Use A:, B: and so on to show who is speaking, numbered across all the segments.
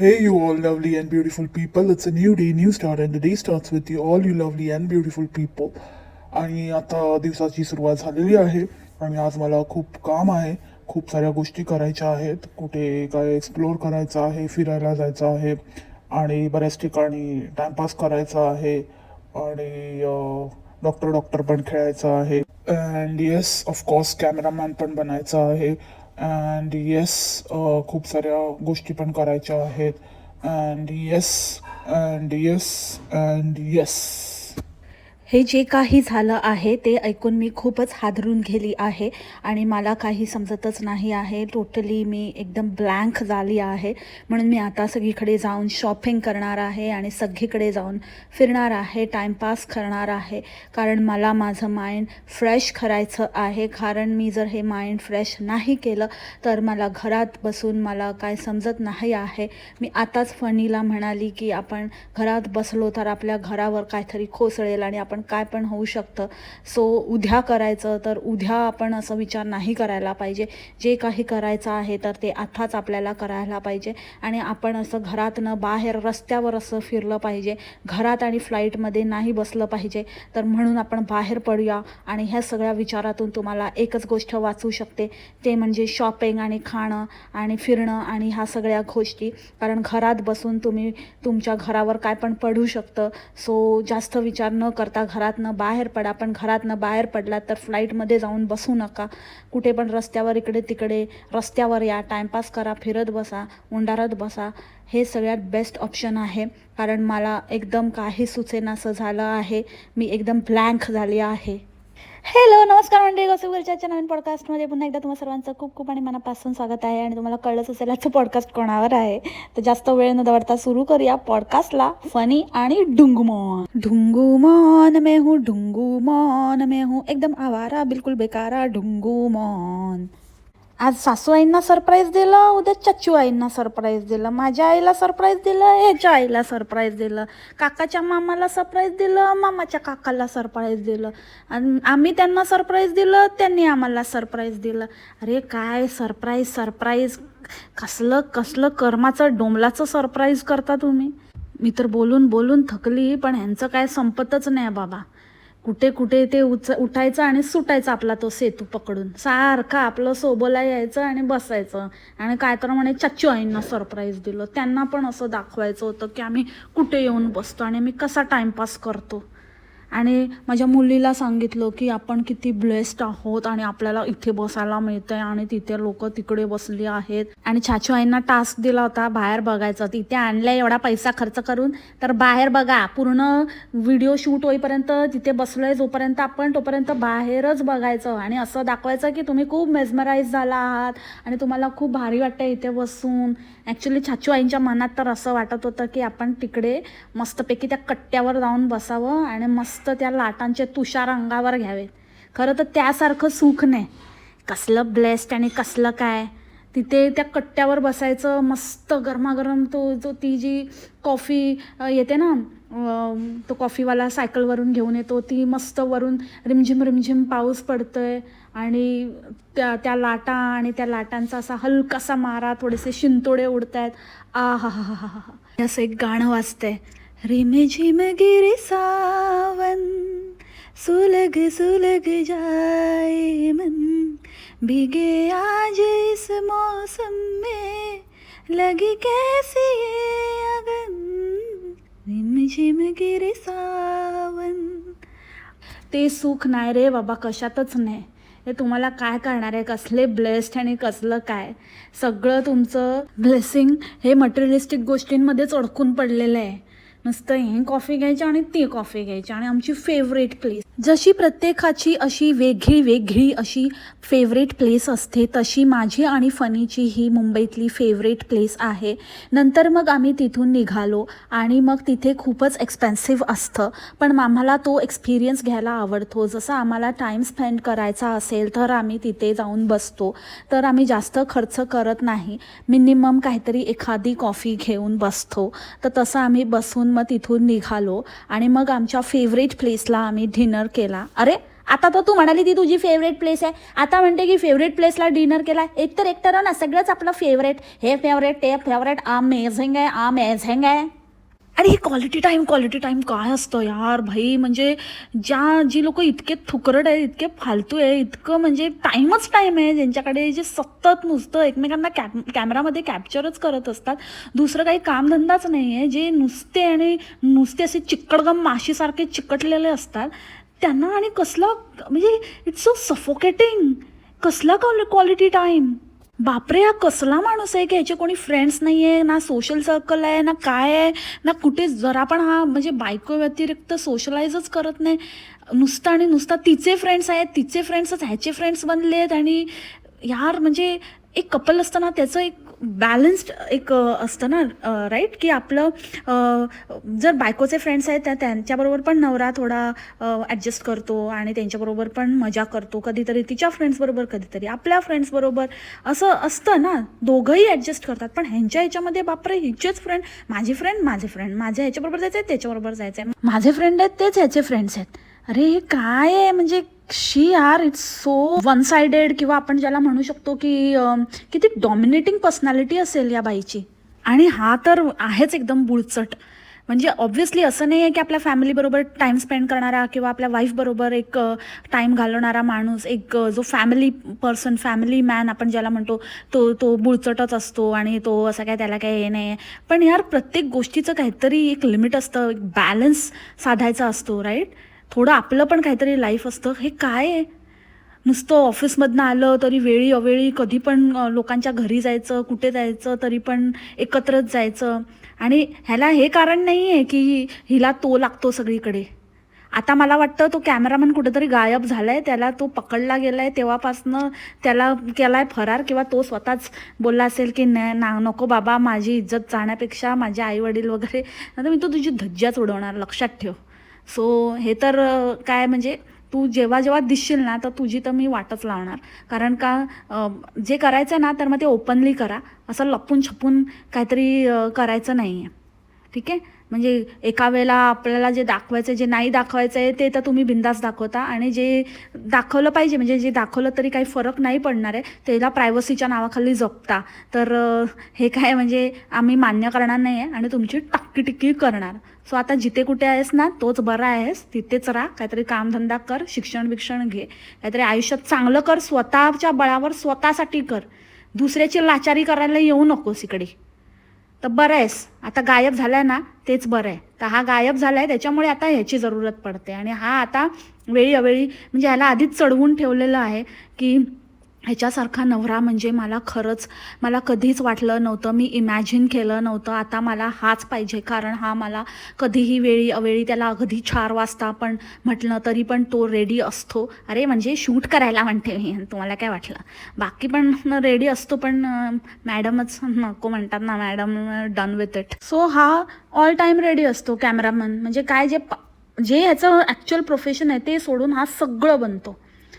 A: Hey, you all lovely and beautiful people. It's a new day, new start, and the day starts with you, all you lovely and beautiful people. आणि आता दिवसाची सुरुवात झालेली आहे. आणि आज मला खूप काम आहे. खूप साऱ्या गोष्टी करायच्या आहेत. कुठे काय एक्सप्लोअर करायचं आहे फिरायला जायचं आहे. आणि बऱ्याच ठिकाणी टाइमपास करायचा आहे. आणि डॉक्टर डॉक्टर पण खेळायचं आहे. अँड येस ऑफकोर्स कॅमेरामॅन पण बनायचं आहे. अँड येस खूप साऱ्या गोष्टी पण करायच्या आहेत. And yes and yes and yes
B: हे जे काही झालं आहे ते ऐकून मी खूपच हादरून गेली आहे आणि मला काही समजतच नाही आहे. टोटली मी एकदम ब्लँक झाली आहे. म्हणून मी आता सगळीकडे जाऊन शॉपिंग करणार आहे आणि सगळीकडे जाऊन फिरणार आहे टाईमपास करणार आहे. कारण मला माझं माइंड फ्रेश करायचं आहे. कारण मी जर हे माइंड फ्रेश नाही केलं तर मला घरात बसून मला काय समजत नाही आहे. मी आताच फणीला म्हणाली की आपण घरात बसलो तर आपल्या घरावर काहीतरी कोसळेल आणि आपण काय पण होऊ शकतं. सो उद्या करायचं तर उद्या आपण असं विचार नाही करायला पाहिजे. जे काही करायचं आहे तर ते आताच आपल्याला करायला पाहिजे. आणि आपण असं घरातनं बाहेर रस्त्यावर असं फिरलं पाहिजे. घरात आणि फ्लाईटमध्ये नाही बसलं पाहिजे. तर म्हणून आपण बाहेर पडूया. आणि ह्या सगळ्या विचारातून तुम्हाला एकच गोष्ट वाचू शकते. ते म्हणजे शॉपिंग आणि खाणं आणि फिरणं आणि ह्या सगळ्या गोष्टी. कारण घरात बसून तुम्ही तुमच्या घरावर काय पण पडू शकतं. सो जास्त विचार न करता घरातनं बाहेर पडा. पण घरातनं बाहेर पडला तर फ्लाईटमध्ये जाऊन बसू नका. कुठे पण रस्त्यावर इकडे तिकडे रस्त्यावर या. टाईमपास करा फिरत बसा उंडारत बसा. हे सगळ्यात बेस्ट ऑप्शन आहे. कारण मला एकदम काही सुचेनासं झालं आहे. मी एकदम ब्लँक झाली आहे. हॅलो नमस्कार मंडळी. गॉसिबगरच्या नवीन पॉडकास्टमध्ये पुन्हा एकदा तुम्हाला सर्वांचं खूप खूप आणि मनापासून स्वागत आहे आणि तुम्हाला कळलंच असेल आजचं पॉडकास्ट कोणावर आहे. तर जास्त वेळ न दवडता सुरू करूया पॉडकास्टला फनी आणि डुंगुमॉन. डुंगुमॉन में हूँ डुंगुमॉन मे हूँ. एकदम आवारा बिलकुल बेकारा डुंगुमॉन. आज सासू आईंना सरप्राईज दिलं उद्या चच्चू आईंना सरप्राईज दिलं. माझ्या आईला सरप्राईज दिलं ह्याच्या आईला सरप्राईज दिलं. काकाच्या मामाला सरप्राईज दिलं मामाच्या काकाला सरप्राईज दिलं. आणि आम्ही त्यांना सरप्राईज दिलं त्यांनी आम्हाला सरप्राईज दिलं. अरे काय सरप्राईज सरप्राईज कसलं कसलं कर्माचं डोंबलाचं सरप्राईज करता तुम्ही? मी तर बोलून बोलून थकली पण ह्यांचं काय संपतच नाही बाबा. कुठे कुठे ते उच उठायचं आणि सुटायचं आपला तो सेतू पकडून. सारखं आपलं सोबोला यायचं आणि बसायचं. आणि काय तर म्हणे चच्चू आईंना सरप्राईज दिलं. त्यांना पण असं दाखवायचं होतं की आम्ही कुठे येऊन बसतो आणि मी कसा टाईमपास करतो. आणि माझ्या मुलीला सांगितलं की आपण किती ब्लेस्ड आहोत आणि आपल्याला इथे बसायला मिळतंय आणि तिथे लोक तिकडे बसली आहेत. आणि छाछू आईंना टास्क दिला होता बाहेर बघायचा. तिथे आणलंय एवढा पैसा खर्च करून. तर बाहेर बघा पूर्ण व्हिडिओ शूट होईपर्यंत तिथे बसलोय जोपर्यंत आपण तोपर्यंत बाहेरच बघायचं. आणि असं दाखवायचं की तुम्ही खूप मेजमराईज झाला आहात आणि तुम्हाला खूप भारी वाटतं इथे बसून. ॲक्च्युली छाछू आईंच्या मनात तर असं वाटत होतं की आपण तिकडे मस्तपैकी त्या कट्ट्यावर जाऊन बसावं आणि मस्त त्या लाटांचे तुषार अंगावर घ्यावेत. खरं तर त्यासारखं सुख नाही. कसलं ब्लेस्ड आणि कसलं काय? तिथे त्या कट्ट्यावर बसायचं मस्त गरमागरम तो जो ती जी कॉफी येते ना तो कॉफीवाला सायकलवरून घेऊन येतो ती मस्त वरून रिमझिम रिमझिम पाऊस पडतो आहे आणि त्या त्या लाटा आणि त्या लाटांचा असा हलकासा मारा थोडेसे शिंतोडे उडत आहेत आ हा हा हा हा. असं एक गाणं वाजतंय. रिमझिम गिरी सावन सुलग सुलग जाए मन। भिगे आज इस मौसम में लगी कैसी ये अगन। रिमझिम झिम सावन ते सुख नाही रे बाबा कशातच नाही. हे तुम्हाला काय करणार आहे? कसले ब्लेस्ड आणि कसलं काय? सगळं तुमचं ब्लेसिंग हे मटेरियलिस्टिक गोष्टींमध्येच अडकून पडलेलं आहे. नुसतं हे कॉफी घ्यायची आणि ती कॉफी घ्यायची आणि आमची फेवरेट प्लेस जशी प्रत्येकाची अशी वेगळी वेगळी अशी फेवरेट प्लेस असते तशी माझी आणि फनीची ही मुंबईतली फेवरेट प्लेस आहे. नंतर मग आम्ही तिथून निघालो आणि मग तिथे खूपच एक्सपेन्सिव्ह असतं. पण आम्हाला तो एक्सपिरियन्स घ्यायला आवडतो. जसं आम्हाला टाईम स्पेंड करायचा असेल तर आम्ही तिथे जाऊन बसतो. तर आम्ही जास्त खर्च करत नाही. मिनिमम काहीतरी एखादी कॉफी घेऊन बसतो. तर तसं आम्ही बसून मग तिथून निघालो आणि मग आमच्या फेवरेट प्लेसला आम्ही डिनर केला. अरे आता तर तू म्हणाली ती तुझी फेवरेट प्लेस आहे. आता म्हणते की फेवरेट प्लेसला डिनर केला. एक तर एक तर ना सगळंच आपलं फेवरेट हे फेवरेट ते फेवरेट अमेझिंग आहे अमेझिंग आहे. आणि हे क्वालिटी टाईम क्वालिटी टाईम काय असतं यार भाई? म्हणजे ज्या जी लोक इतके थुकरट आहे इतके फालतू आहे इतकं म्हणजे टाईमच टाईम आहे ज्यांच्याकडे जे सतत नुसतं एकमेकांना कॅप कॅमेरामध्ये कॅप्चरच करत असतात. दुसरं काही कामधंदाच नाही आहे. जे नुसते आणि नुसते असे चिकटगम माशीसारखे चिकटलेले असतात त्यांना आणि कसलं म्हणजे इट्स सो सफोकेटिंग कसला क्वालिटी टाईम बापरे हा कसला माणूस आहे की ह्याचे कोणी फ्रेंड्स नाही आहे ना सोशल सर्कल आहे ना काय आहे ना कुठे जरा पण हा म्हणजे बायको व्यतिरिक्त सोशलाइजच करत नाही. नुसतं आणि नुसता तिचे फ्रेंड्स आहेत तिचे फ्रेंड्सच ह्याचे फ्रेंड्स बनले आहेत आणि यार म्हणजे एक कपल असताना त्याचं एक बॅलन्स्ड एक असतं ना राईट की आपलं जर बायकोचे फ्रेंड्स आहेत त्या त्यांच्याबरोबर पण नवरा थोडा ॲडजस्ट करतो आणि त्यांच्याबरोबर पण मजा करतो. कधीतरी तिच्या फ्रेंड्सबरोबर कधीतरी आपल्या फ्रेंड्सबरोबर असं असतं ना दोघंही ॲडजस्ट करतात. पण ह्यांच्या ह्याच्यामध्ये बापरे हिचेच फ्रेंड माझी फ्रेंड माझे फ्रेंड माझ्या ह्याच्याबरोबर जायचं आहे त्याच्याबरोबर जायचं आहे माझे फ्रेंड आहेत तेच ह्याचे फ्रेंड्स आहेत. अरे हे काय आहे? म्हणजे she are it's so one sided किंवा आपण ज्याला म्हणू शकतो की किती डॉमिनेटिंग पर्सनॅलिटी असेल या बाईची. आणि हा तर आहेच एकदम बुळचट म्हणजे ऑब्व्हियसली असं नाही आहे की आपल्या फॅमिलीबरोबर टाईम स्पेंड करणारा किंवा आपल्या वाईफबरोबर एक टाईम घालवणारा माणूस एक जो फॅमिली पर्सन फॅमिली मॅन आपण ज्याला म्हणतो तो तो बुळचटच असतो आणि तो असा काय त्याला काय हे नाही आहे पण यार प्रत्येक गोष्टीचं काहीतरी एक लिमिट असतं एक बॅलन्स साधायचा असतो राईट थोडं आपलं पण काहीतरी लाईफ असतं. हे काय आहे? नुसतं ऑफिसमधनं आलं तरी वेळी अवेळी कधी पण लोकांच्या घरी जायचं कुठे जायचं तरी पण एकत्रच जायचं. आणि ह्याला हे कारण नाही आहे की हिला तो लागतो सगळीकडे. आता मला वाटतं तो कॅमेरामॅन कुठेतरी गायब झालाय त्याला तो पकडला गेलाय तेव्हापासनं त्याला केलाय फरार किंवा तो स्वतःच बोलला असेल की नाही ना नको बाबा माझी इज्जत जाण्यापेक्षा माझे आई वडील वगैरे आता मी तो तुझी धज्जाच उडवणार लक्षात ठेव. सो हे तर काय म्हणजे तू जेव्हा जेव्हा दिसशील ना तर तुझी तर मी वाटच लावणार. कारण का जे करायचं ना तर मग ते ओपनली करा. असं लपून छपून काहीतरी करायचं नाही आहे ठीक आहे? म्हणजे एका वेळेला आपल्याला जे दाखवायचं जे नाही दाखवायचं आहे ते तर तुम्ही बिंदास दाखवता. आणि जे दाखवलं पाहिजे म्हणजे जे दाखवलं तरी काही फरक नाही पडणार आहे त्याला प्रायव्हसीच्या नावाखाली जपता. तर हे काय म्हणजे आम्ही मान्य करणार नाही आहे आणि तुमची टाक्की टिक्की करणार. सो आता जिथे कुठे आहेस ना तोच बरा आहेस तिथेच राहा. काहीतरी कामधंदा कर शिक्षण बिक्षण घे. काहीतरी आयुष्यात चांगलं कर स्वतःच्या बळावर स्वतःसाठी कर. दुसऱ्याची लाचारी करायला येऊ नकोस इकडे. तर बरं आहेस. आता गायब झालाय ना तेच बरं आहे. तर हा गायब झालाय त्याच्यामुळे आता ह्याची जरूरत पडते. आणि हा आता वेळी अवेळी म्हणजे ह्याला आधीच चढवून ठेवलेलं आहे की ह्याच्यासारखा नवरा म्हणजे मला खरंच मला कधीच वाटलं नव्हतं मी इमॅजिन केलं नव्हतं. आता मला हाच पाहिजे कारण हा मला कधीही वेळी अवेळी त्याला अगदी चार वाजता पण म्हटलं तरी पण तो रेडी असतो. अरे म्हणजे शूट करायला म्हणते मी तुम्हाला काय वाटलं? बाकी पण रेडी असतो पण मॅडमच नको म्हणतात ना madam done with it so हा ऑल टाईम रेडी असतो कॅमेरामन म्हणजे काय जे जे ह्याचं ॲक्च्युअल प्रोफेशन आहे ते सोडून हा सगळं बनतो.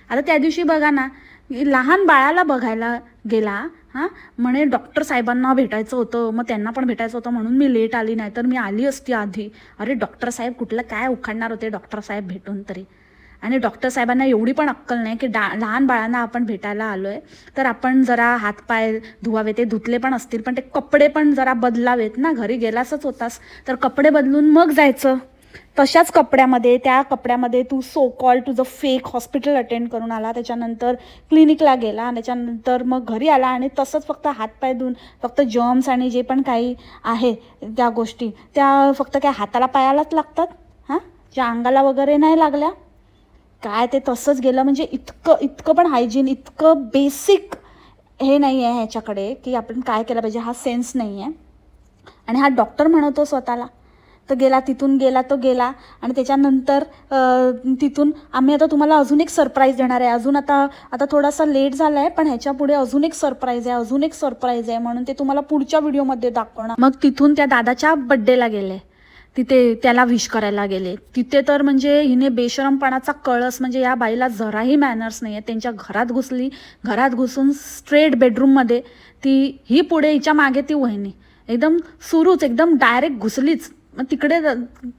B: आता त्या दिवशी बघा ना लहान बाळाला बघायला गेला हां? म्हणे डॉक्टर साहेबांना भेटायचं होतं मग त्यांना पण भेटायचं होतं म्हणून मी लेट आली नाही तर मी आली असती आधी. अरे डॉक्टर साहेब कुठलं काय उखाडणार होते डॉक्टर साहेब भेटून तरी? आणि डॉक्टर साहेबांना एवढी पण अक्कल नाही की डा लहान बाळांना आपण भेटायला आलो आहे तर आपण जरा हातपाय धुवावे ते धुतले पण असतील पण ते कपडे पण जरा बदलावेत ना? घरी गेलासच होतास तर कपडे बदलून मग जायचं. तशाच कपड्यामध्ये त्या कपड्यामध्ये तू सो कॉल तुझं फेक हॉस्पिटल अटेंड करून आला त्याच्यानंतर क्लिनिकला गेला आणि त्याच्यानंतर मग घरी आला आणि तसंच फक्त हातपाय धुवून फक्त जर्म्स आणि जे पण काही आहे त्या गोष्टी त्या फक्त काय हाताला पायालाच लागतात? हां? ज्या अंगाला वगैरे नाही लागल्या? काय ते तसंच गेलं? म्हणजे इतकं इतकं पण हायजीन इतकं बेसिक हे नाही आहे ह्याच्याकडे की आपण काय केलं पाहिजे हा सेन्स नाही आहे आणि हा डॉक्टर म्हणतो स्वतःला तर गेला तिथून गेला तो गेला. आणि त्याच्यानंतर तिथून आम्ही आता तुम्हाला अजून एक सरप्राईज देणार आहे. अजून आता आता थोडासा लेट झाला आहे पण ह्याच्या पुढे अजून एक सरप्राईज आहे अजून एक सरप्राईज आहे म्हणून ते तुम्हाला पुढच्या व्हिडिओमध्ये दाखवणार. मग तिथून त्या दादाच्या बड्डेला गेले. तिथे त्याला विश करायला गेले. तिथे तर म्हणजे हिने बेशरमपणाचा कळस म्हणजे या बाईला जराही मॅनर्स नाही आहे त्यांच्या घरात घुसली. घरात घुसून स्ट्रेट बेडरूममध्ये ती ही पुढे हिच्या मागे ती वहिनी. एकदम सुरूच एकदम डायरेक्ट घुसलीच. मग तिकडे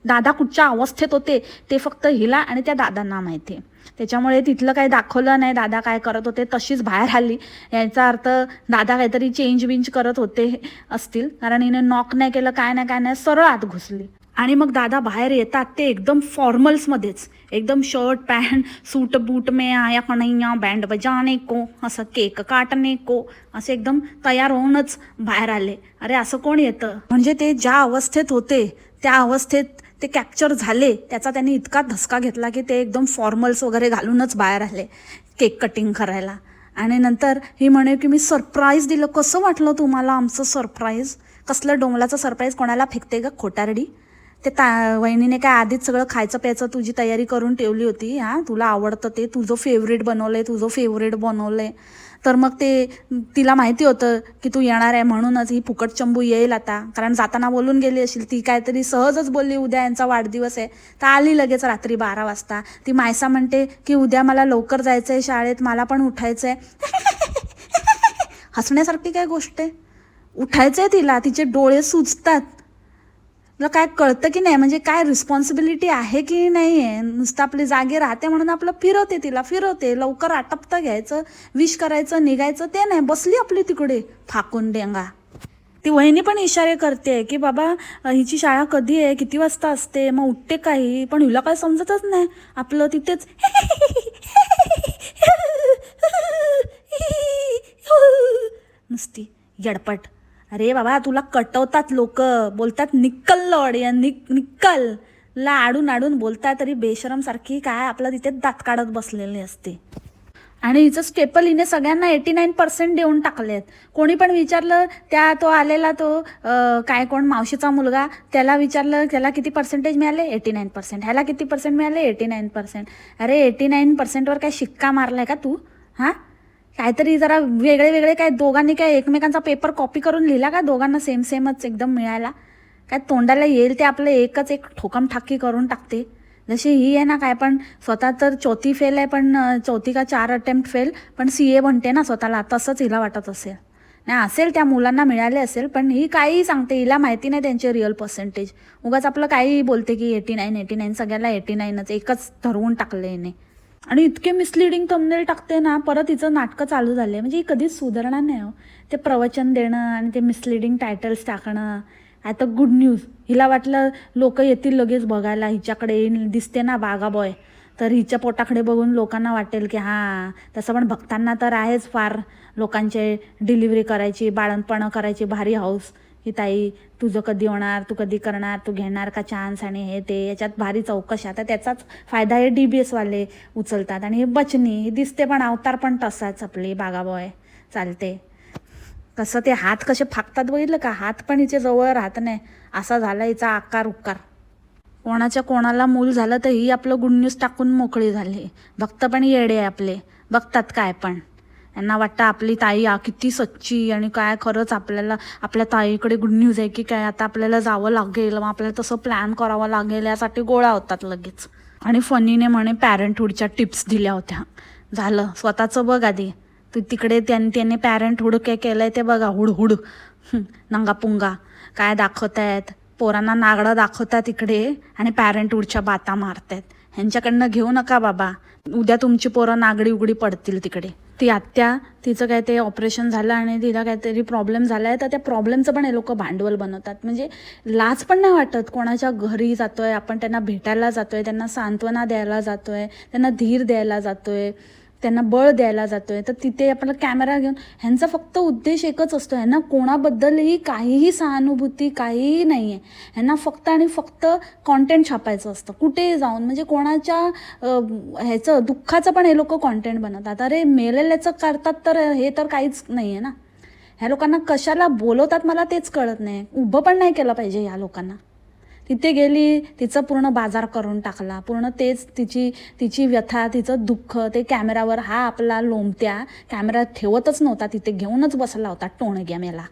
B: दादा कुठच्या अवस्थेत होते ते फक्त हिला आणि त्या दादांना माहिती आहे. त्याच्यामुळे तिथलं काही दाखवलं नाही दादा काय करत होते तशीच बाहेर आली. याचा अर्थ दादा काहीतरी चेंज विंज करत होते असतील. कारण हिने नॉक नाही केलं काय नाही काय नाही सरळ आत घुसली. आणि मग दादा बाहेर येतात ते एकदम फॉर्मल्समध्येच एकदम शर्ट पॅन्ट सूट बूट मे आया कन्हैया बँड बजाने को असं केक काटणे को असे एकदम तयार होऊनच बाहेर आले. अरे असं कोण येतं? म्हणजे ते ज्या अवस्थेत होते त्या अवस्थेत ते कॅप्चर झाले त्याचा त्यांनी इतका धसका घेतला की ते एकदम फॉर्मल्स वगैरे घालूनच बाहेर आले केक कटिंग करायला. आणि नंतर ही म्हणे की मी सरप्राईज दिलं. कसं वाटलं तुम्हाला आमचं सरप्राईज कसलं डोंगलाचं सरप्राईज कोणाला फेकते का खोटारडी? ते ता वहिनीने काय आधीच सगळं खायचं प्यायचं तुझी तयारी करून ठेवली होती. हां तुला आवडतं ते. तुझं फेवरेट बनवलं आहे तुझं फेवरेट बनवलं आहे तर मग ते तिला माहिती होतं की तू येणार आहे म्हणूनच ही फुकट चंबू येईल आता. कारण जाताना बोलून गेली असेल ती काहीतरी सहजच बोलली उद्या यांचा वाढदिवस आहे. तर आली लगेच रात्री बारा वाजता. ती मायसा म्हणते की उद्या मला लवकर जायचं आहे शाळेत मला पण उठायचं आहे हसण्यासारखी काय गोष्ट आहे? उठायचं आहे तिला तिचे डोळे सुचतात तुला काय कळतं की नाही? म्हणजे काय रिस्पॉन्सिबिलिटी आहे की नाही आहे नुसतं आपली जागे राहते म्हणून आपलं फिरवते तिला फिरवते. लवकर आटपतं घ्यायचं विश करायचं निघायचं ते नाही. बसली आपली तिकडे फाकून डेंगा. ती वहिनी पण इशारे करते की बाबा हिची शाळा कधी आहे? किती वाजता असते? मग उठते काही? पण हिला काय समजतच नाही. आपलं तिथेच नुसती यडपट अरे बाबा तुला कटवतात लोक. बोलतात निक्कल लॉड या निक निक्कल ला आडून आडून बोलतात तरी बेशरम सारखी काय आपलं तिथे दात काढत बसलेली असते. आणि हिचं स्टेपल हिने सगळ्यांना एटी नाईन पर्सेंट देऊन टाकलेत कोणी पण विचारलं त्या तो आलेला तो काय कोण मावशीचा मुलगा त्याला विचारलं त्याला किती पर्सेंटेज मिळाले? एटी नाईन पर्सेंट ह्याला किती पर्सेंट मिळाले? एटी नाईन पर्सेंट अरे एटी नाईन पर्सेंटवर काय शिक्का मारलाय का तू? हां? काहीतरी जरा वेगळे वेगळे काय दोघांनी काय एकमेकांचा पेपर कॉपी करून लिहिला का? दोघांना सेम सेमच एकदम मिळायला. काय तोंडाला येईल ते आपलं एकच एक ठोकम ठाकी करून टाकते. जशी ही आहे ना काय पण स्वतः तर चौथी फेल आहे पण चौथी का चार अटेम्प्ट फेल पण सी ए म्हणते ना स्वतःला तसंच हिला वाटत असेल. नाही असेल त्या मुलांना मिळाले असेल पण ही काहीही सांगते हिला माहिती नाही त्यांचे रिअल पर्सेंटेज उगाच आपलं काहीही बोलते की एटी नाईन एटी नाईन सगळ्याला एटी नाईनच एकच ठरवून टाकलं हिने. आणि इतके मिसलिडिंग थंबनेल टाकते ना परत हिचं नाटकं चालू झाले म्हणजे ही कधीच सुधारणार नाही हो. ते प्रवचन देणं आणि ते मिसलिडिंग टायटल्स टाकणं. आता गुड न्यूज हिला वाटलं लोक येतील लगेच बघायला. हिच्याकडे येईल. दिसते ना बागा बॉय तर हिच्या पोटाकडे बघून लोकांना वाटेल की हां तसं पण भक्तांना तर आहेच फार लोकांचे डिलिव्हरी करायची बाळणपणं करायची भारी हाऊस ही ताई तुझं कधी होणार तू कधी करणार तू घेणार का चान्स आणि हे ते याच्यात भारी चौकशी. आता त्याचाच फायदा हे डी बी एसवाले उचलतात आणि हे बचनी ही दिसते पण अवतार पण तसाच आपली बागाबॉय. चालते. कसं ते हात कसे फाकतात बघितलं का? हात पण हिचे जवळ राहत नाही. असा झाला हिचा आकार उकार. कोणाच्या कोणाला मूल झालं तर ही आपलं गुड न्यूज टाकून मोकळी झाली. भक्त पण येडे आहे आपले. बघतात काय पण. यांना वाटतं आपली ताई आ किती सच्ची आणि काय खरंच आपल्याला आपल्या ताईकडे गुड न्यूज आहे की काय आता आपल्याला जावं लागेल मग आपल्याला तसं प्लॅन करावं लागेल यासाठी गोळा होतात लगेच. आणि फनीने म्हणे पॅरेंटहूडच्या टिप्स दिल्या होत्या. झालं स्वतःचं बघ आधी. तू तिकडे त्याने त्याने पॅरेंटहूड काय केलंय ते बघा हुड हुड. नंगापुंगा. काय दाखवतायत? पोरांना नागडं दाखवतात इकडे आणि पॅरेंटहूडच्या बाता मारतायत. ह्यांच्याकडनं घेऊ नका बाबा. उद्या तुमची पोरं नागडी उघडी पडतील तिकडे. ती आत्या तिचं काय ते ऑपरेशन झालं आणि तिला काहीतरी प्रॉब्लेम झाला आहे तर त्या प्रॉब्लेमचं पण हे लोक भांडवल बनवतात. म्हणजे लाज पण नाही वाटत कोणाच्या घरी जातोय आपण त्यांना भेटायला जातोय त्यांना सांत्वना द्यायला जातोय त्यांना धीर द्यायला जातोय. त्यांना बळ द्यायला जातोय. तर तिथे आपला कॅमेरा घेऊन ह्यांचा फक्त उद्देश एकच असतो. ह्यांना कोणाबद्दलही काहीही सहानुभूती काहीही नाही आहे ह्यांना फक्त आणि फक्त कॉन्टेंट छापायचं असतं. कुठेही जाऊन म्हणजे कोणाच्या ह्याचं दुःखाचं पण हे लोक कॉन्टेंट बनवतात. अरे मेलेल्याचं करतात तर हे तर काहीच नाही आहे ना. ह्या लोकांना कशाला बोलवतात मला तेच कळत नाही. उभं पण नाही केलं पाहिजे ह्या लोकांना. तिथे गेली तिचं पूर्ण बाजार करून टाकला. पूर्ण तेच तिची तिची व्यथा तिचं दुःख ते कॅमेरावर हा आपला लोमत्या कॅमेरा ठेवतच नव्हता तिथे घेऊनच बसला होता टोणग्या मेला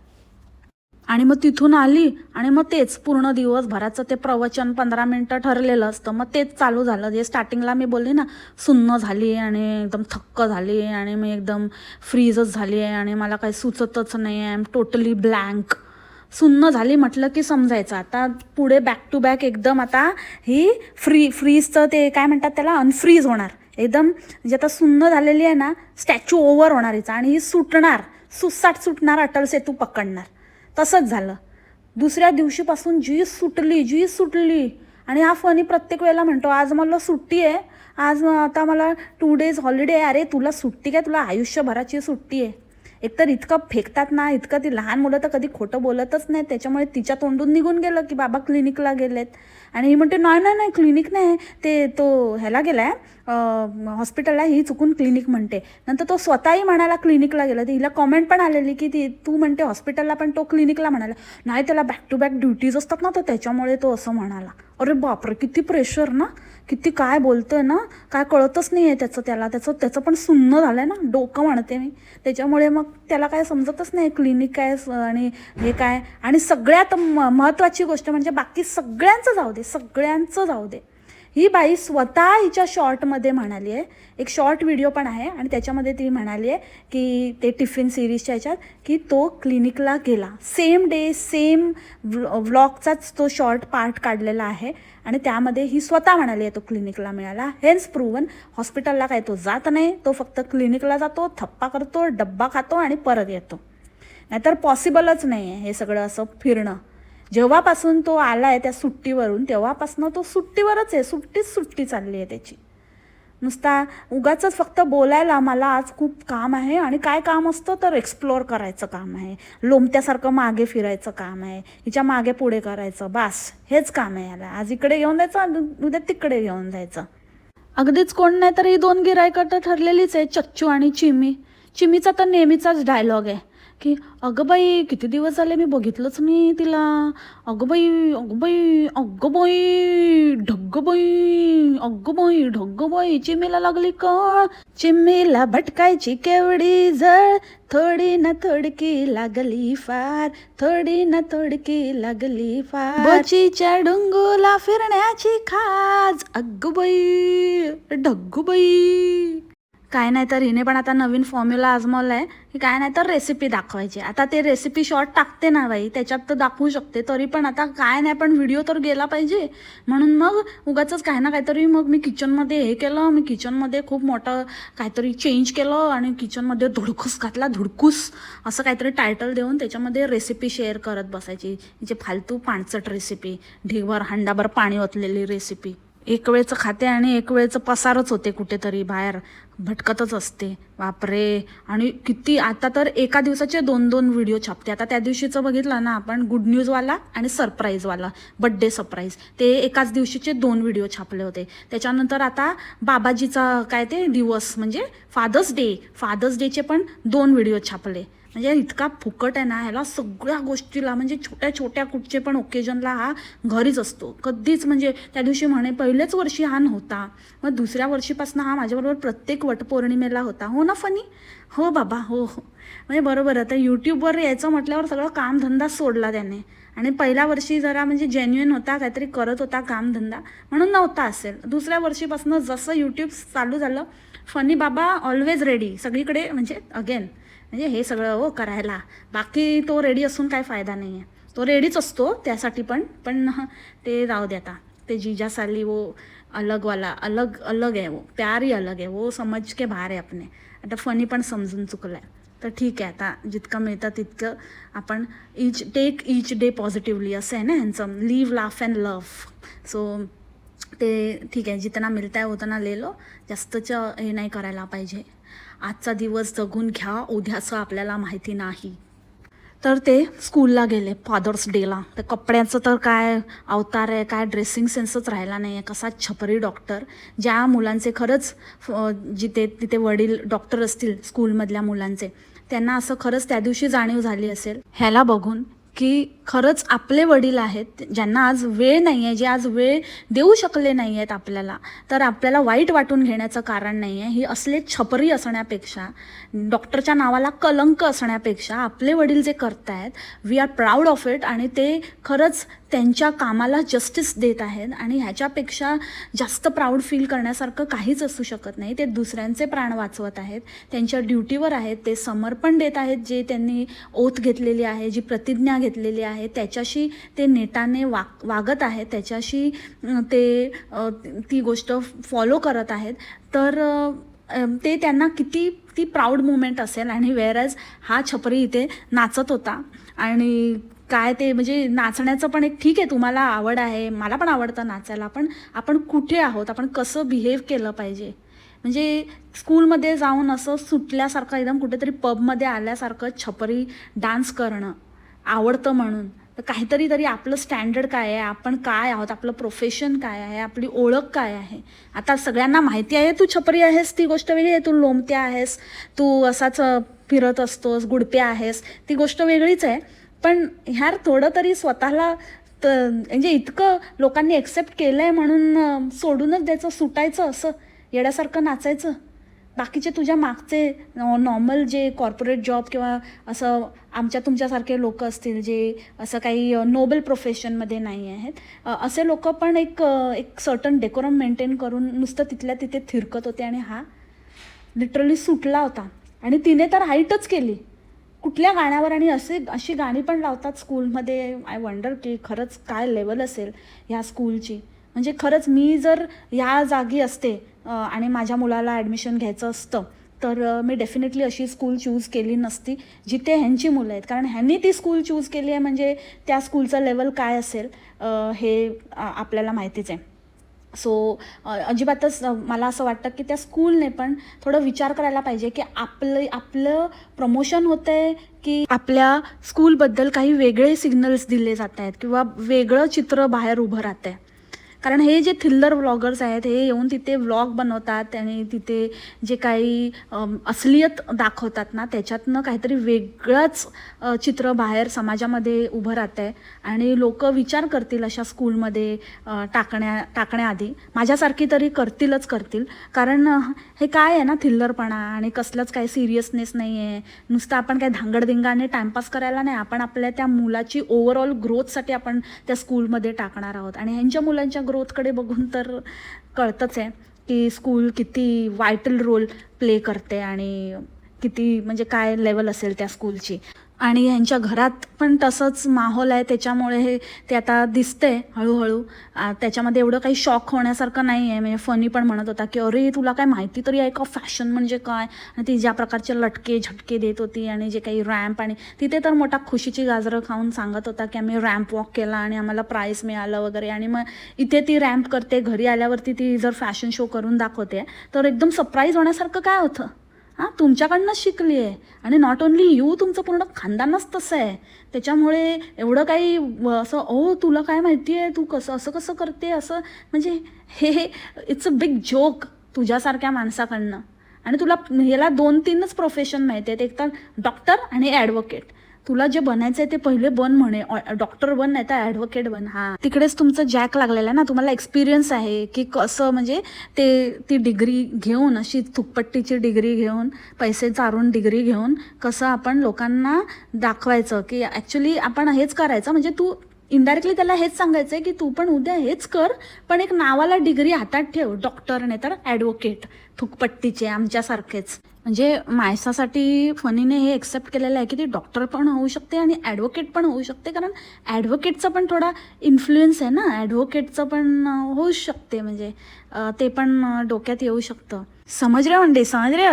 B: आणि मग तिथून आली आणि मग तेच पूर्ण दिवसभराचं ते प्रवचन पंधरा मिनटं ठरलेलं असतं. मग तेच चालू झालं. जे स्टार्टिंगला मी बोलली ना सुन्न झाली आणि एकदम थक्क झाली आणि मी एकदम फ्रीजच झाली आहे आणि मला काही सुचतच नाही. आहे आय एम टोटली ब्लँक सुन्न झाली म्हटलं की समजायचं. आता पुढे बॅक टू बॅक एकदम आता ही फ्री फ्रीजचं ते काय म्हणतात त्याला? अनफ्रीज होणार. एकदम म्हणजे आता सुन्न झालेली आहे ना स्टॅच्यू ओव्हर होणार हिचा आणि ही सुटणार. सुसाट सुटणार अटल सेतू पकडणार. तसंच झालं. दुसऱ्या दिवशीपासून जी सुटली जी सुटली. आणि हा फनी प्रत्येक वेळेला म्हणतो आज मला सुट्टी आहे. आज आता मला टू डेज हॉलिडे आहे. अरे तुला सुट्टी काय? तुला आयुष्यभराची सुट्टी आहे. एकतर इतकं फेकतात ना इतकं ती लहान मुलं तर कधी खोटं बोलतच नाही त्याच्यामुळे तिच्या तोंडून निघून गेलं की बाबा क्लिनिकला गेलेत. आणि ही म्हणते नाही नाही नाही क्लिनिक नाही. ते तो ह्याला गेलाय. हॉस्पिटलला ही चुकून क्लिनिक म्हणते. नंतर तो स्वतःही म्हणाला क्लिनिकला गेला. तर हिला कॉमेंट पण आलेली की ती तू म्हणते हॉस्पिटलला पण तो क्लिनिकला म्हणाला. नाही त्याला बॅक टू बॅक ड्युटीज असतात ना तर त्याच्यामुळे तो असं म्हणाला. अरे बापरे किती प्रेशर ना? किती काय बोलतोय ना? काय कळतच नाही आहे त्याचं त्याला त्याचं त्याचं पण सुन्न झालं आहे ना? डोकं म्हणते मी. त्याच्यामुळे मग त्याला काय समजतच नाही क्लिनिक काय आणि हे काय. आणि सगळ्यात म- महत्त्वाची गोष्ट म्हणजे बाकी सगळ्यांचं जाऊ दे सगळ्यांचं जाऊ दे. ही बाई स्वतः हिच्या शॉर्टमध्ये म्हणाली आहे. एक शॉर्ट व्हिडिओ पण आहे आणि त्याच्यामध्ये ती म्हणाली आहे की ते टिफिन सिरीजच्या ह्याच्यात की तो क्लिनिकला गेला. सेम डे सेम व्लॉगचाच तो शॉर्ट पार्ट काढलेला आहे आणि त्यामध्ये ही स्वतः म्हणाली आहे तो क्लिनिकला मिळाला हेन्स प्रूवन हॉस्पिटलला काय तो जात नाही तो फक्त क्लिनिकला जातो थप्पा करतो डब्बा खातो आणि परत येतो. नाहीतर पॉसिबलच नाही आहे हे सगळं असं फिरणं. जेव्हापासून तो आला आहे त्या सुट्टीवरून तेव्हापासून तो सुट्टीवरच आहे. सुट्टीच सुट्टी चालली आहे त्याची. नुसता उगाच फक्त बोलायला मला आज खूप काम आहे आणि काय काम असतं तर एक्सप्लोअर करायचं काम आहे. लोमत्यासारखं मागे फिरायचं काम आहे. हिच्या मागे पुढे करायचं. बास हेच काम आहे याला. आज इकडे घेऊन जायचं उद्या तिकडे घेऊन जायचं. अगदीच कोण नाही तर ही दोन गिरायकं तर ठरलेलीच आहे चच्चू आणि चिमी. चिमीचा तर नेहमीचाच डायलॉग आहे. की अगं बाई किती दिवस झाले मी बघितलंच नाही तिला. अगं बाई अगं बाई अगं बाई ढग्ग बाई अगं बाई ढग्ग बाई चिमेला लागली कळ. चिमेला भटकायची केवढी जळ. थोडी ना थोडकी लागली फार. थोडी ना थोडकी लागली फार. बचीच्या डोंगूला फिरण्याची खाज. अगं बाई ढग्गू बाई. काय नाही तर हिने पण आता नवीन फॉर्म्युला आजमावला आहे की काय नाही तर रेसिपी दाखवायची. आता ते रेसिपी शॉर्ट टाकते ना बाई त्याच्यात तर दाखवू शकते तरी पण आता काय नाही पण व्हिडिओ तर गेला पाहिजे. म्हणून मग उगाच काय ना काहीतरी मग मी किचनमध्ये हे केलं मी किचनमध्ये खूप मोठं काहीतरी चेंज केलं आणि किचनमध्ये धुडकूस घातला धुडकूस असं काहीतरी टायटल देऊन त्याच्यामध्ये रेसिपी शेअर करत बसायची. जे फालतू पाणचट रेसिपी ढिगभर हंडाभर पाणी ओतलेली रेसिपी एक वेळचं खाते आणि एक वेळचं पसारच होते कुठेतरी बाहेर. भटकतच असते. बापरे आणि किती आता तर एका दिवसाचे दोन दोन व्हिडिओ छापते. आता त्या दिवशीचं बघितलं ना आपण गुड न्यूजवाला आणि सरप्राईजवाला बड्डे सरप्राईज ते एकाच दिवशीचे दोन व्हिडिओ छापले होते. त्याच्यानंतर आता बाबाजीचा काय ते दिवस म्हणजे फादर्स डे फादर्स डेचे पण दोन व्हिडिओ छापले. म्हणजे इतका फुकट आहे ना ह्याला सगळ्या गोष्टीला म्हणजे छोट्या छोट्या कुठचे पण ओकेजनला हा घरीच असतो. कधीच म्हणजे त्या दिवशी म्हणे पहिल्याच वर्षी हा नव्हता. मग दुसऱ्या वर्षीपासून हा माझ्याबरोबर प्रत्येक वटपौर्णिमेला होता. हो ना फनी? हो बाबा हो हो. म्हणजे बरोबर आता यूट्यूबवर यायचं म्हटल्यावर सगळं कामधंदा सोडला त्याने. आणि पहिल्या वर्षी जरा म्हणजे जेन्युइन होता काहीतरी करत होता कामधंदा. म्हणून नव्हता असेल. दुसऱ्या वर्षीपासून जसं यूट्यूब चालू झालं फनी बाबा ऑलवेज रेडी सगळीकडे म्हणजे अगेन म्हणजे हे सगळं हो करायला. बाकी तो रेडी असून काय फायदा नाही आहे तो रेडीच असतो त्यासाठी पण पण ते राहू दे आता. ते जीजा साली वो अलग वाला अलग अलग आहे वो. प्यार ही अलग आहे वो. समज के बाहेर आहे अपने. आता फनी पण समजून चुकलं आहे तर ठीक आहे आता जितकं मिळतं तितकं आपण each take each day positively असं आहे ना ह्यांचं live laugh and love so ते ठीक आहे. जितना मिळता है उतना ले लो. जास्तच हे नाही करायला पाहिजे. आजचा दिवस जगून घ्या उद्याचं आपल्याला माहिती नाही. तर ते स्कूलला गेले फादर्स डेला तर कपड्याचं तर काय अवतार आहे काय ड्रेसिंग सेन्सच राहिला नाही आहे कसा छपरी डॉक्टर ज्या मुलांचे खरंच जिथे तिथे वडील डॉक्टर असतील स्कूलमधल्या मुलांचे त्यांना असं खरंच त्या दिवशी जाणीव झाली असेल. ह्याला बघून की खरंच आपले वडील आहेत ज्यांना आज वेळ नाही आहे जे आज वेळ देऊ शकले नाही आहेत आपल्याला तर आपल्याला वाईट वाटून घेण्याचं कारण नाही आहे ही असले छपरी असण्यापेक्षा डॉक्टरच्या नावाला कलंक असण्यापेक्षा आपले वडील जे करतायत we are proud of it आणि ते खरंच त्यांच्या कामाला जस्टिस देत आहेत आणि ह्याच्यापेक्षा जास्त प्राऊड फील करण्यासारखं काहीच असू शकत नाही. ते दुसऱ्यांचे प्राण वाचवत आहेत. त्यांच्या ड्युटीवर आहेत. ते समर्पण देत आहेत जे त्यांनी ओथ घेतलेली आहे जी प्रतिज्ञा घेतलेली आहे. त्याच्याशी ते नेटाने वाग वागत आहेत. त्याच्याशी ते ती गोष्ट फॉलो करत आहेत. तर ते त्यांना किती ती प्राऊड मुमेंट असेल आणि वेअरॅज हा छपरी इथे नाचत होता. आणि काय ते म्हणजे नाचण्याचं पण एक ठीक आहे तुम्हाला आवड आहे मला पण आवडतं नाचायला पण आपण कुठे आहोत? आपण कसं बिहेव केलं पाहिजे? म्हणजे स्कूलमध्ये जाऊन असं सुटल्यासारखं एकदम कुठेतरी पबमध्ये आल्यासारखं छपरी डान्स करणं आवडतं म्हणून. तर काहीतरी तरी आपलं स्टँडर्ड काय आहे? आपण काय आहोत? आपलं प्रोफेशन काय आहे? आपली ओळख काय आहे? आता सगळ्यांना माहिती आहे तू छपरी आहेस ती गोष्ट वेगळी आहे तू लोमत्या आहेस तू असाच फिरत असतोस गुडप्या आहेस ती गोष्ट वेगळीच आहे. पण ह्यार थोडं तरी स्वतःला त म्हणजे इतकं लोकांनी एक्सेप्ट केलं आहे म्हणून सोडूनच द्यायचं सुटायचं असं येड्यासारखं नाचायचं. बाकीचे तुझ्या मागचे नॉर्मल जे कॉर्पोरेट जॉब किंवा असं आमच्या तुमच्यासारखे लोक असतील जे असं काही नोबेल प्रोफेशनमध्ये नाही आहेत असे लोक पण एक एक सर्टन डेकोरम मेंटेन करून नुसतं तिथल्या तिथे थिरकत होते आणि हा लिटरली सुटला होता. आणि तिने तर हाईटच केली. कुठल्या गाण्यावर आणि असे अशी गाणी पण लावतात स्कूलमध्ये. आय वंडर की खरंच काय लेवल असेल ह्या स्कूलची. म्हणजे खरंच मी जर ह्या जागी असते आणि माझ्या मुलाला ॲडमिशन घ्यायचं असतं तर मी डेफिनेटली अशी स्कूल चूज केली नसती जिथे ह्यांची मुलं आहेत. कारण ह्यांनी ती स्कूल चूज केली आहे म्हणजे त्या स्कूलचं लेवल काय असेल हे आपल्याला माहितीच आहे. सो अजिबातच मला असं वाटतं की त्या स्कूलने पण थोडं विचार करायला पाहिजे की आपलं आपलं प्रमोशन होतं आहे की आपल्या स्कूलबद्दल काही वेगळे सिग्नल्स दिले जात आहेत किंवा वेगळं चित्र बाहेर उभं राहतं आहे कारण हे जे थिल्लर व्लॉगर्स आहेत हे येऊन तिथे व्लॉग बनवतात आणि तिथे जे काही असलियत दाखवतात ना त्याच्यातनं काहीतरी वेगळंच चित्र बाहेर समाजामध्ये उभं राहतं आहे आणि लोक विचार करतील अशा स्कूलमध्ये टाकण्या टाकण्याआधी. माझ्यासारखी तरी करतीलच करतील. कारण हे काय आहे ना थिल्लरपणा आणि कसलंच काही सिरियसनेस नाही आहे नुसतं आपण काय धांगडधिंगाने टाइमपास करायला नाही आपण आपल्या त्या मुलाची ओव्हरऑल ग्रोथसाठी आपण त्या स्कूलमध्ये टाकणार आहोत. आणि ह्यांच्या मुलांच्या ग्रोथकडे बघून तर कळतंच आहे की स्कूल किती वायटल रोल प्ले करते आणि किती म्हणजे काय लेवल असेल त्या स्कूलची आणि ह्यांच्या घरात पण तसंच माहोल आहे त्याच्यामुळे हे ते आता दिसतंय हळूहळू. त्याच्यामध्ये एवढं काही शॉक होण्यासारखं नाही आहे म्हणजे फनी पण म्हणत होता की अरे तुला काय माहिती तरी आहे का? फॅशन म्हणजे काय? आणि ती ज्या प्रकारचे लटके झटके देत होती आणि जे काही रॅम्प आणि तिथे तर मोठा खुशीची गाजरं खाऊन सांगत होता की आम्ही रॅम्प वॉक केला आणि आम्हाला प्राईज मिळालं वगैरे. आणि मग इथे ती रॅम्प करते घरी आल्यावरती ती जर फॅशन शो करून दाखवते तर एकदम सरप्राईज होण्यासारखं काय होतं? हां तुमच्याकडनंच शिकली आहे आणि नॉट ओन्ली यू तुमचं पूर्ण खानदानच तसं आहे. त्याच्यामुळे एवढं काही असं ओ तुला काय माहिती आहे तू कसं असं कसं करते? असं म्हणजे हे इट्स अ बिग जोक तुझ्यासारख्या माणसाकडनं. आणि तुला याला दोन तीनच प्रोफेशन माहिती आहेत एक तर डॉक्टर आणि ॲडव्होकेट तुला जे बनायचं आहे ते पहिले बन म्हणे. डॉक्टर बन नाही तर ॲडव्होकेट बन. हा. तिकडेच तुमचं जॅक लागलेलं आहे ना? तुम्हाला एक्सपिरियन्स आहे की कसं म्हणजे ते ती डिग्री घेऊन अशी थुकपट्टीची डिग्री घेऊन पैसे चारून डिग्री घेऊन कसं आपण लोकांना दाखवायचं की ॲक्च्युली आपण हेच करायचं. म्हणजे तू इनडायरेक्टली त्याला हेच सांगायचं आहे की तू पण उद्या हेच कर पण एक नावाला डिग्री हातात ठेव. डॉक्टर नाही तर ॲडव्होकेट थुकपट्टीचे आमच्यासारखेच. म्हणजे मायसासाठी फनीने हे एक्सेप्ट केलेलं आहे की ती डॉक्टर पण होऊ शकते आणि ॲडव्होकेट पण होऊ शकते. कारण ॲडव्होकेटचा पण थोडा इन्फ्लुएन्स आहे ना. ॲडव्होकेटचं पण होऊ शकते. म्हणजे ते पण डोक्यात येऊ शकतं. समज रे म्हणते समज रे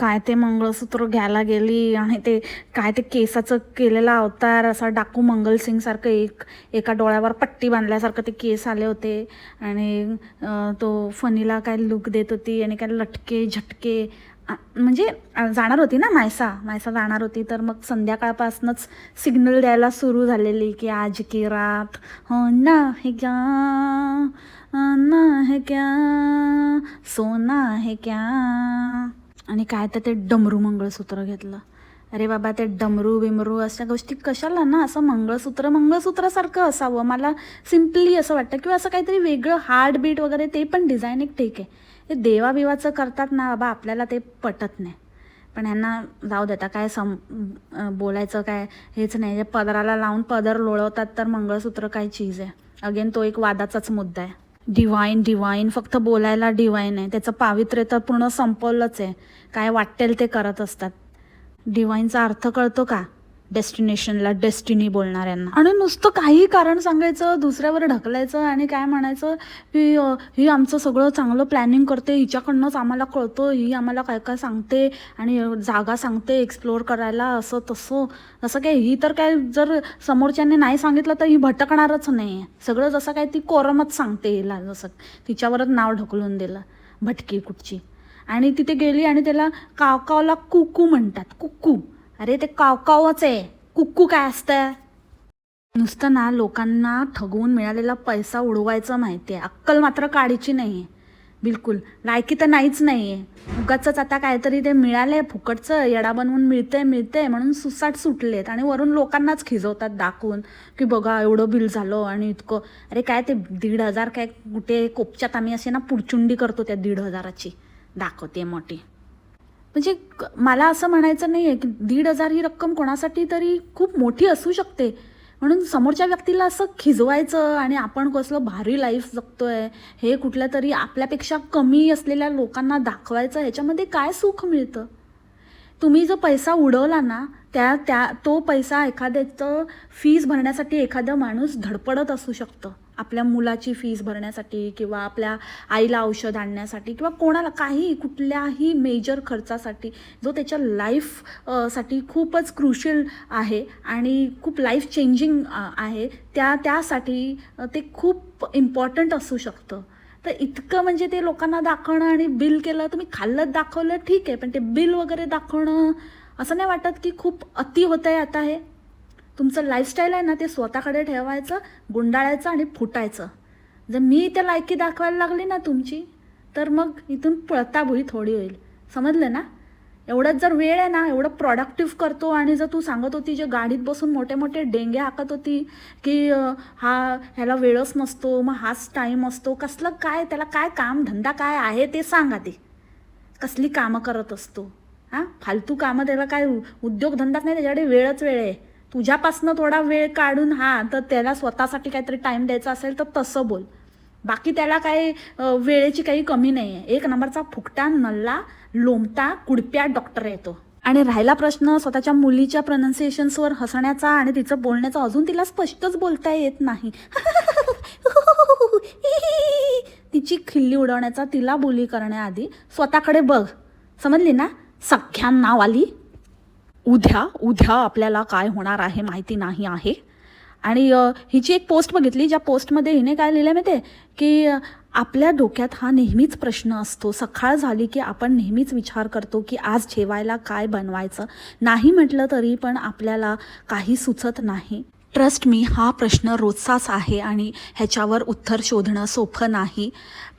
B: काय ते मंगळसूत्र घ्यायला गेली आणि ते काय ते केसाचं केलेला अवतार असा डाकू मंगलसिंग सारखं एक एका डोळ्यावर पट्टी बांधल्यासारखं ते केस आले होते. आणि तो फनीला काय लुक देत होती आणि काय लटके झटके म्हणजे जाणार होती ना मायसा मायसा जाणार होती. तर मग संध्याकाळपासूनच सिग्नल द्यायला सुरू झालेली की आज की रात हो ना हे क्या ना है क्या सोना है क्या. आणि काय तर ते डमरू मंगळसूत्र घेतलं. अरे बाबा ते डमरू बिमरू अशा गोष्टी कशाला ना? असं मंगळसूत्र मंगळसूत्रासारखं असावं. मला सिम्पली असं वाटतं किंवा असं काहीतरी वेगळं हार्ट बीट वगैरे ते पण डिझाईन एक ठीक आहे. ते देवाबिवाचं करतात ना बाबा आपल्याला ते पटत नाही. पण ह्यांना जाऊ देता काय सम बोलायचं काय हेच नाही. जे पदराला लावून पदर लोळवतात तर मंगळसूत्र काय चीज आहे? अगेन तो एक वादाचाच मुद्दा आहे. डिवाईन डिवाईन फक्त बोलायला डिवाईन आहे. त्याचं पावित्र्य तर पूर्ण संपवलंच आहे. काय वाटेल ते करत असतात. डिवाईनचा अर्थ कळतो का? डेस्टिनेशनला डेस्टिनी बोलणाऱ्यांना. आणि नुसतं काही कारण सांगायचं दुसऱ्यावर ढकलायचं आणि काय म्हणायचं की ही आमचं सगळं चांगलं प्लॅनिंग करते हिच्याकडनंच आम्हाला कळतं ही आम्हाला काय काय सांगते आणि जागा सांगते एक्सप्लोअर करायला असं तसं. असं काय ही तर काय जर समोरच्याने नाही सांगितलं तर ही भटकणारच नाही सगळं जसं काय ती कोरमच सांगते हिला जसं तिच्यावरच नाव ढकलून दिलं भटकी कुठची. आणि तिथे गेली आणि त्याला कावकावला कुकू म्हणतात कुकू. अरे ते कावकावच आहे. कुक्कू काय असतं? नुसतं ना लोकांना ठगवून मिळालेला पैसा उडवायचं माहिती आहे अक्कल मात्र काढीची नाही आहे बिलकुल. लायकी तर नाहीच नाही आहे उगाचंच आता काहीतरी ते मिळाले फुकटचं येडा बनवून मिळतंय मिळतंय म्हणून सुसाट सुटलेत आणि वरून लोकांनाच खिजवतात दाखवून की बघा एवढं बिल झालं आणि इतकं. अरे काय ते दीड हजार काय कुठे कोपच्यात आम्ही असे ना पुडचुंडी करतो त्या दीड हजाराची. दाखवते मोठी. म्हणजे क- मला असं म्हणायचं नाही आहे की दीड हजार ही रक्कम कोणासाठी तरी खूप मोठी असू शकते. म्हणून समोरच्या व्यक्तीला असं खिजवायचं आणि आपण कसलं भारी लाईफ जगतोय हे कुठल्या तरी आपल्यापेक्षा कमी असलेल्या लोकांना दाखवायचं ह्याच्यामध्ये काय सुख मिळतं? तुम्ही जो पैसा उडवला ना त्या त्या तो पैसा एखाद्याचं फीज भरण्यासाठी एखादा माणूस धडपडत असू शकतं. आपल्या मुलाची फीज भरण्यासाठी किंवा आपल्या आईला औषध आणण्यासाठी किंवा कोणाला काही कुठल्याही मेजर खर्चासाठी जो त्याच्या लाईफसाठी खूपच क्रुशियल आहे आणि खूप लाईफ चेंजिंग आहे त्या त्यासाठी ते खूप इम्पॉर्टंट असू शकतं. तर इतकं म्हणजे ते लोकांना दाखवणं आणि बिल केलं तुम्ही खाल्लं दाखवलं ठीक आहे. पण ते बिल वगैरे दाखवणं असं नाही वाटत की खूप अति होतं आहे आता हे. तुमचं लाईफस्टाईल आहे ना ते स्वतःकडे ठेवायचं गुंडाळायचं आणि फुटायचं. जर मी त्या लायकी दाखवायला लागली ना तुमची तर मग इथून पळताभुई थोडी होईल. समजलं ना? एवढंच जर वेळ आहे ना एवढं प्रॉडक्टिव्ह करतो आणि जर तू सांगत होती जे गाडीत बसून मोठे मोठे डेंगे हाकत होती की हा ह्याला वेळच नसतो मग हाच टाईम असतो कसलं काय त्याला काय काम धंदा काय आहे ते सांगा ते. कसली कामं करत असतो. हां? फालतू कामं त्याला काय उद्योगधंदाच नाही त्याच्याकडे वेळच वेळ आहे. तुझ्यापासनं थोडा वेळ काढून हा तर त्याला स्वतःसाठी काहीतरी टाईम द्यायचा असेल तर तसं बोल. बाकी त्याला काही वेळेची काही कमी नाही आहे एक नंबरचा फुकटा नल्ला लोमता कुडप्या डॉक्टर येतो. आणि राहिला प्रश्न स्वतःच्या मुलीच्या प्रनाऊन्सिएशन्सवर हसण्याचा आणि तिचं बोलण्याचा अजून तिला स्पष्टच बोलता येत नाही. तिची खिल्ली उडवण्याचा तिला बोली करण्याआधी स्वतःकडे बघ. समजली ना? सख्यान आली उद्या उद्या आपल्याला काय होणार आहे माहिती नाही आहे. आणि हिची एक पोस्ट बघितली ज्या पोस्टमध्ये हिने काय लिहिलं माहिती आहे की आपल्या डोक्यात हा नेहमीच प्रश्न असतो. सकाळ झाली की आपण नेहमीच विचार करतो की आज जेवायला काय बनवायचं? नाही म्हटलं तरी पण आपल्याला काही सुचत नाही. ट्रस्ट मी हा प्रश्न रोजचाच आहे आणि ह्याच्यावर उत्तर शोधणं सोपं नाही.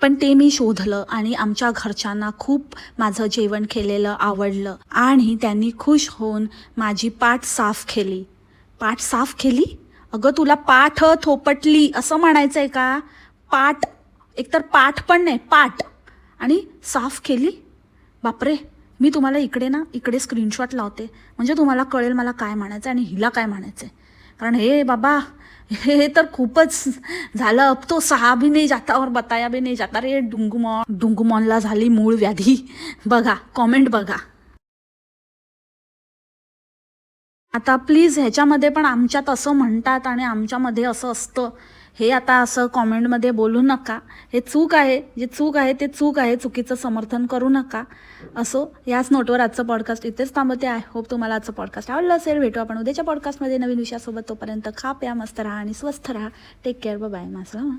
B: पण ते मी शोधलं आणि आमच्या घरच्यांना खूप माझं जेवण केलेलं आवडलं. आणि त्यांनी खुश होऊन माझी पाठ साफ केली. पाठ साफ केली? अगं तुला पाठ थोपटली असं म्हणायचं आहे का? पाठ एकतर पाठ पण नाही पाठ. आणि साफ केली? बापरे मी तुम्हाला इकडे ना इकडे स्क्रीनशॉट लावते. म्हणजे तुम्हाला कळेल मला काय म्हणायचं आणि हिला काय म्हणायचं आहे कारण हे बाबा हे तर खूपच झालं. अब तो सहा भी नाही जाता और बताया भी नाही जाता. रे डुंगुमॉन डुंगुमॉनला झाली मूळ व्याधी. बघा कॉमेंट बघा. आता प्लीज ह्याच्यामध्ये पण आमच्यात असं म्हणतात आणि आमच्यामध्ये असं असतं. हे आता असं कॉमेंटमध्ये बोलू नका. हे चूक आहे. जे चूक आहे ते चूक आहे. चुकीचं समर्थन करू नका. असो याच नोटवर आजचं पॉडकास्ट इथेच थांबते आय होप तुम्हाला आजचं पॉडकास्ट आवडलं असेल. भेटू आपण उद्याच्या पॉडकास्टमध्ये नवीन विषयासोबत तोपर्यंत खा प्या मस्त राहा आणि स्वस्थ राहा. टेक केअर बाय माझं